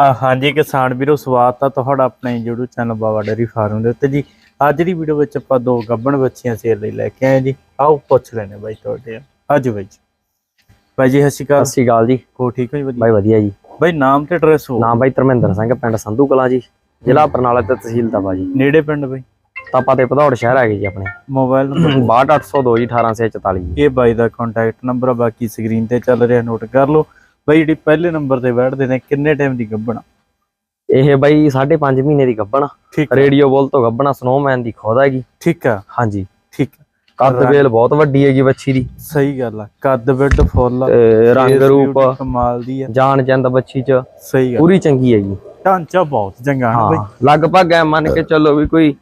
ਆ ਹਾਂਜੀ ਕਿਸਾਨ ਵੀਰੋ ਸਵਾਗਤ ਆ ਤੁਹਾਡਾ ਆਪਣੇ YouTube channel Baba dairy farm ਦੇ ਉੱਤੇ ਜੀ। ਅੱਜ ਦੀ ਵੀਡੀਓ ਵਿੱਚ ਆਪਾਂ ਦੋ ਗੱਬਣ ਬੱਚੀਆਂ ਸੇਲ ਲਈ ਲੈ ਕੇ ਆਏ ਜੀ। ਆਓ ਪੁੱਛ ਲੈਣੇ ਬਾਈ ਤੁਹਾਡੇ ਅੱਜ ਬਾਈ ਜੀ। ਬਾਈ ਜੀ ਸਤਿ ਸ਼੍ਰੀ ਅਕਾਲ। ਸਤਿ ਸ਼੍ਰੀ ਅਕਾਲ ਜੀ। ਹੋ ਠੀਕ ਹੋ ਜੀ? ਬਾਈ ਵਧੀਆ ਜੀ। ਬਾਈ ਨਾਮ ਤੇ ਐਡਰੈਸ ਹੋ ਨਾਮ ਬਾਈ ਧਰਮਿੰਦਰ ਸਿੰਘ ਪਿੰਡ ਸੰਧੂ ਕਲਾਂ ਜੀ। ਜ਼ਿਲ੍ਹਾ ਬਰਨਾਲਾ ਤੇ ਤਹਿਸੀਲ ਤਪਾ ਜੀ। ਨੇੜੇ ਪਿੰਡ ਬਾਈ? ਤਪਾ ਤੇ ਭਦੌੜ ਸ਼ਹਿਰ ਹੈਗੇ ਜੀ ਆਪਣੇ। ਮੋਬਾਈਲ ਨੰਬਰ 62802 ਜੀ 1844 ਜੀ। ਇਹ ਬਾਈ ਦਾ ਕੰਟੈਕਟ ਨੰਬਰ ਆ ਬਾਕੀ ਸਕਰੀਨ ਤੇ ਚੱਲ ਰਿਹਾ ਨੋਟ ਕਰ ਲਓ। ਬਾਈ ਜਿਹੜੀ ਪਹਿਲੇ ਨੰਬਰ ਤੇ ਬੈਠਦੇ ਨੇ ਕਿੰਨੇ ਟਾਈਮ ਦੀ ਗੱਬਣ ਇਹ ਬਾਈ 5.5 ਮਹੀਨੇ ਦੀ ਗੱਬਣ ਠੀਕ ਰੇਡੀਓ ਬੋਲ ਤੋਂ ਗੱਬਣਾ ਸਨੋਮੈਨ ਦੀ ਖੋਦਾ ਹੈਗੀ। ਠੀਕ ਆ। ਹਾਂਜੀ। ਠੀਕ। ਕੱਦ ਵੇਲ ਬਹੁਤ ਵੱਡੀ ਹੈਗੀ ਬੱਚੀ ਦੀ। ਸਹੀ ਗੱਲ ਆ। ਕੱਦ ਬਿੱਡ ਫੁੱਲ ਰੰਗ ਰੂਪ ਕਮਾਲ ਦੀ ਆ। ਜਾਨ ਜੰਦ ਬੱਚੀ ਚ ਸਹੀ ਗੱਲ ਪੂਰੀ ਚੰਗੀ ਹੈਗੀ। ਢਾਂਚਾ ਬਹੁਤ ਚੰਗਾ ਹੈ ਬਈ। ਲਗਭਗ ਐ ਮੰਨ ਕੇ ਚੱਲੋ ਵੀ ਕੋਈ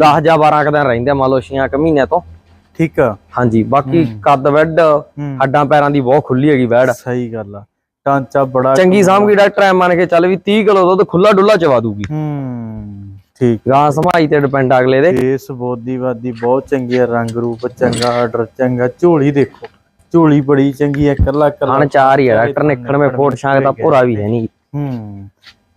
10 ਜਾਂ 12 ਕੁ ਦਿਨ ਰਹਿੰਦੇ ਮੰਨ ਲਓ 6 ਕੁ ਮਹੀਨਿਆਂ ਤੋਂ। ਠੀਕ ਆ। ਹਾਂਜੀ ਬਾਕੀ ਕੱਦ ਵੱਡ ਹੱਡਾਂ ਪੈਰਾਂ ਦੀ ਬਹੁਤ ਖੁੱਲੀ ਹੈਗੀ ਬੈੜ ਸਹੀ ਗੱਲ ਆ। ਢਾਂਚਾ ਬੜਾ ਚੰਗੀ ਸਾਂਭਗੀ ਡਾਕਟਰ ਐ ਮੰਨ ਕੇ ਚੱਲ ਵੀ 30 ਕਿਲੋ ਦੁੱਧ ਖੁੱਲਾ ਡੁੱਲਾ ਚਵਾ ਦੂਗੀ। ਹੂੰ ਠੀਕ। ਗਾਂ ਸਮਾਈ ਤੇ ਡਿਪੈਂਡ ਅਗਲੇ ਦੇ। ਫੇਸ ਬੋਦੀਵਾਦੀ ਬਹੁਤ ਚੰਗੀ ਆ ਰੰਗ ਰੂਪ ਚੰਗਾ ਆਰਡਰ ਚੰਗਾ ਝੋਲੀ ਦੇਖੋ। ਝੋਲੀ ਬੜੀ ਚੰਗੀ ਆ ਕੱਲਾ ਕੱਲਾ ਹਣ ਚਾਰ ਹੀ ਆ ਡਾਕਟਰ ਨਿਕਣ ਮੇ ਫੋਟ ਛਾਂਗ ਦਾ ਭੋਰਾ ਵੀ ਹੈ ਨਹੀਂ। ਹੂੰ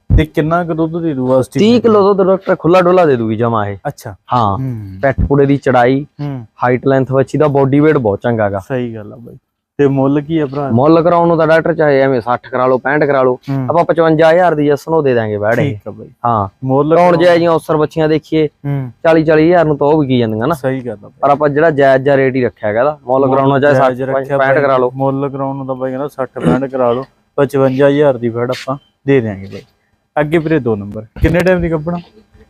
ਤੇ ਕਿੰਨਾ ਕੁ ਦੁੱਧ ਦੀ ਦੂ 30 ਕਿਲੋ ਦੁੱਧ ਡਾਕਟਰ ਖੁੱਲਾ ਡੁੱਲਾ ਦੇ ਦੂਗੀ ਜਮਾ ਇਹ। ਅੱਛਾ। ਹਾਂ ਹੂੰ। ਪੈਟ ਪੁੜੇ ਦੀ ਚੜਾਈ ਹੂੰ। ਹਾਈਟ ਲੈਂਥ ਬੱਚੀ ਦਾ ਬੋਡੀ weight ਬਹੁਤ ਚੰਗਾ ਹੈਗਾ ਸਹੀ ਗੱਲ ਆ ਬਾਈ। ਤੇ ਮੁੱਲ ਕੀ ਆ ਭਰਾ? ਮੁੱਲ ਕਰਾਉਣ ਨੂੰ ਤਾਂ ਡਾਕਟਰ ਚਾਹੇ ਐਵੇਂ 60 ਕਰਾ ਲਓ 65 ਕਰਾ ਲਓ ਆਪਾਂ 55000 ਦੀ ਜਸਨੋ ਦੇ ਦਾਂਗੇ ਬੈੜੇ ਠੀਕ ਆ ਬਾਈ। ਹਾਂ। ਮੁੱਲ ਕਰਾਉਣ ਜੇ ਜੀਆਂ ਅਫਸਰ ਬੱਚੀਆਂ ਦੇਖੀਏ ਹੂੰ। 40 40000 ਨੂੰ ਤਾਂ ਉਹ ਵਿਕੀ ਜਾਂਦੀਆਂ ਨਾ। ਸਹੀ ਗੱਲ ਆ ਪਰ ਆਪਾਂ ਜਿਹੜਾ ਜਾਇਜ਼ ਜਾ ਰੇਟ ਹੀ ਰੱਖਿਆ ਹੈਗਾ ਦਾ ਮੁੱਲ ਕਰਾਉਣਾ ਚਾਹੇ ਜਾਇਜ਼ 60 ਰੱਖਿਆ 65 ਕਰਾ ਲਓ। ਮੁੱਲ ਕਰਾਉਣ ਨੂੰ ਤਾਂ ਬਾਈ ਕਹਿੰਦਾ 60 65 ਕਰਾ ਲਓ 55000 ਦੀ ਫੜ ਆਪਾਂ ਦੇ ਦਿਆਂਗੇ ਬਾਈ। ਅੱਗੇ ਵੀਰੇ ਦੋ ਨੰਬਰ ਕਿੰਨੇ ਟਾਈਮ ਦੀ ਕੱਪਣਾ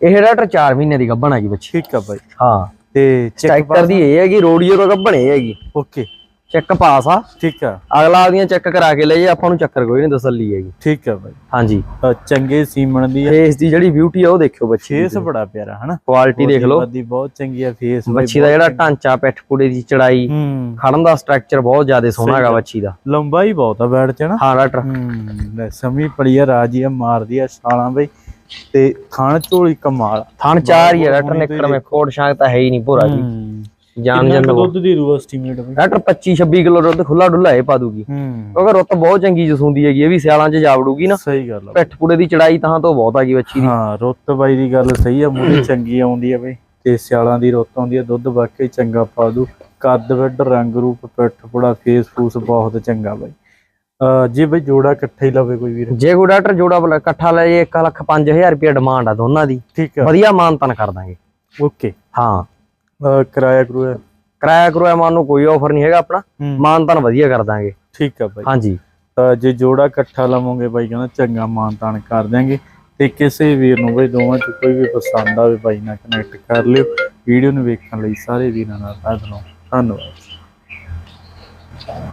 ਇਹ ਡਾਕਟਰ 4 ਮਹੀਨੇ ਦੀ ਗੱਭਣ ਹੈਗੀ ਬੱਚੀ। ਠੀਕ ਆ ਬਾਈ। ਹਾਂ। ਤੇ ਚੈੱਕ ਚੈੱਕਰ ਦੀ ਇਹ ਹੈਗੀ ਰੋਡੀਓ ਤੋਂ ਗੱਭਣ ਇਹ ਹੈਗੀ। ਓਕੇ। ਚੈੱਕ ਪਾਸ ਆ। ਠੀਕ ਆ। ਅਗਲਾ ਆਦੀਆਂ ਚੈੱਕ ਕਰਾ ਕੇ ਲਈਏ ਆਪਾਂ ਨੂੰ ਚੱਕਰ ਕੋਈ ਨਹੀਂ ਤਸੱਲੀ ਹੈਗੀ। ਠੀਕ ਆ ਬਾਈ। ਹਾਂਜੀ। ਚੰਗੇ ਸੀਮਣ ਦੀ ਆ। ਫੇਸ ਦੀ ਜਿਹੜੀ ਬਿਊਟੀ ਆ ਉਹ ਦੇਖਿਓ ਬੱਚੀ ਫੇਸ ਬੜਾ ਪਿਆਰਾ ਹਨਾ? ਕੁਆਲਿਟੀ ਦੇਖ ਲਓ। ਦੀ ਬਹੁਤ ਚੰਗੀ ਆ ਫੇਸ ਬੱਚੀ ਦਾ ਜਿਹੜਾ ਢਾਂਚਾ ਪਿੱਠ ਪੁੜੇ ਦੀ ਚੜਾਈ ਖੜਨ ਦਾ ਸਟਰਕਚਰ ਬਹੁਤ ਜ਼ਿਆਦਾ ਸੋਹਣਾ ਹੈਗਾ ਬੱਚੀ ਦਾ। ਲੰਬਾਈ ਬਹੁਤ ਆ ਬੈਠ ਚ ਨਾ ਹਾਂ ਲੈ ਸਮੀ ਪੜੀ ਆ ਰਾਜੀ ਆ ਮਾਰਦੀ ਆ ਛਾਲਾਂ ਬਈ। ਤੇ ਥਾਣ ਝੋਲੀ ਕਮਾਲ ਥਣ ਚਾਰ ਹੀ ਆ ਡਾਕਟਰ ਨਿਕੜ ਮੇ ਫੋਟ ਸ਼ਾਂਕ ਤਾਂ ਹੈ ਹੀ ਨਹੀਂ ਭੋਰਾ ਜੀ। ਜਾਨ ਜਨ ਦੁੱਧ ਦੀ ਰੂ ਐਸਟੀਮੇਟ ਬਈ ਡਾਕਟਰ 25 26 ਕਿਲੋ ਦੁੱਧ ਖੁੱਲਾ ਡੁੱਲਾ ਇਹ ਪਾ ਦੂਗੀ ਹੂੰ। ਕਿਉਂਕਿ ਰੁੱਤ ਬਹੁਤ ਚੰਗੀ ਜਸੂੰਦੀ ਹੈਗੀ ਇਹ ਵੀ ਸਿਆਲਾਂ 'ਚ ਜਾਵੜੂਗੀ ਨਾ। ਸਹੀ ਗੱਲ ਆ। ਪਿੱਠ ਪੁੜੇ ਦੀ ਚੜਾਈ ਤਾਂ ਤੋਂ ਬਹੁਤ ਆਗੀ ਬੱਚੀ ਦੀ। ਹਾਂ ਰੁੱਤ ਬਾਈ ਦੀ ਗੱਲ ਸਹੀ ਆ ਮੂਹਰੇ ਚੰਗੀ ਆਉਂਦੀ ਆ ਬਈ। ਤੇ ਸਿਆਲਾਂ ਦੀ ਰੁੱਤ ਆਉਂਦੀ ਆ ਦੁੱਧ ਵਾਕਈ ਚੰਗਾ ਪਾ ਦੂ ਕੱਦ ਵੱਡ ਰੰਗ ਰੂਪ ਪਿੱਠ ਪੁੜਾ ਫੇਸ ਫੂਸ ਬਹੁਤ ਚੰਗਾ ਬਾਈ। ਜੇ ਬਈ ਜੋੜਾ ਇਕੱਠਾ ਹੀ ਲਵੇ ਕੋਈ ਵੀਰ। ਜੇ ਕੋਈ ਡਾਕਟਰ ਜੋੜਾ ਇਕੱਠਾ ਲੈ ਜੇ 1 ਲੱਖ 5000 ਰੁਪਏ ਡਿਮਾਂਡ ਆ ਦੋਨਾਂ ਦੀ। ਠੀਕ ਆ। ਵਧੀਆ ਮਾਨਤਨ ਕਰ ਦਾਂਗੇ। ਓਕੇ। ਹਾਂ। ਅ ਕਿਰਾਇਆ ਕਰੂਆ ਕਿਰਾਇਆ ਕਰੂਆ ਮਾਨ ਨੂੰ ਕੋਈ ਆਫਰ ਨਹੀਂ ਹੈਗਾ ਆਪਣਾ। ਹੂੰ। ਮਾਨਤਨ ਵਧੀਆ ਕਰ ਦਾਂਗੇ। ਠੀਕ ਆ ਬਾਈ। ਹਾਂਜੀ। ਤਾਂ ਜੇ ਜੋੜਾ ਇਕੱਠਾ ਲਵਾਂਗੇ ਬਾਈ ਕਹਿੰਦਾ ਚੰਗਾ ਮਾਨਤਾਨ ਕਰ ਦਿਆਂਗੇ। ਤੇ ਕਿਸੇ ਵੀਰ ਨੂੰ ਬਈ ਦੋਵਾਂ ਚ ਕੋਈ ਵੀ ਪਸੰਦ ਆਵੇ ਬਾਈ ਨਾਲ ਕਨੈਕਟ ਕਰ ਲਿਓ। ਵੀਡੀਓ ਨੂੰ ਵੇਖਣ ਲਈ ਸਾਰੇ ਵੀਰਾਂ ਦਾ ਧੰਨਵਾਦ। ਧੰਨਵਾਦ।